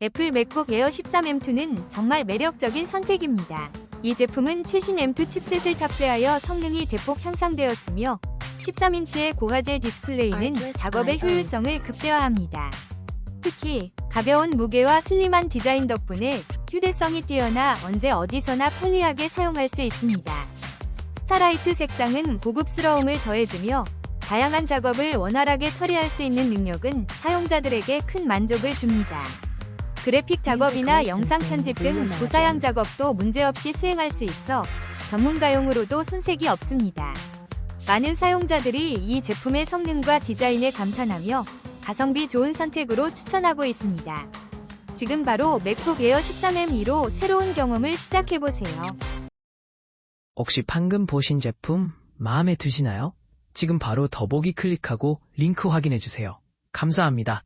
애플 맥북 에어 13M2는 정말 매력적인 선택입니다. 이 제품은 최신 M2 칩셋을 탑재하여 성능이 대폭 향상되었으며 13인치의 고화질 디스플레이는 작업의 효율성을 극대화합니다. 특히 가벼운 무게와 슬림한 디자인 덕분에 휴대성이 뛰어나 언제 어디서나 편리하게 사용할 수 있습니다. 스타라이트 색상은 고급스러움을 더해주며 다양한 작업을 원활하게 처리할 수 있는 능력은 사용자들에게 큰 만족을 줍니다. 그래픽 작업이나 영상 편집 등 고사양 작업도 문제없이 수행할 수 있어 전문가용으로도 손색이 없습니다. 많은 사용자들이 이 제품의 성능과 디자인에 감탄하며 가성비 좋은 선택으로 추천하고 있습니다. 지금 바로 맥북 에어 13M2로 새로운 경험을 시작해보세요. 혹시 방금 보신 제품 마음에 드시나요? 지금 바로 더보기 클릭하고 링크 확인해주세요. 감사합니다.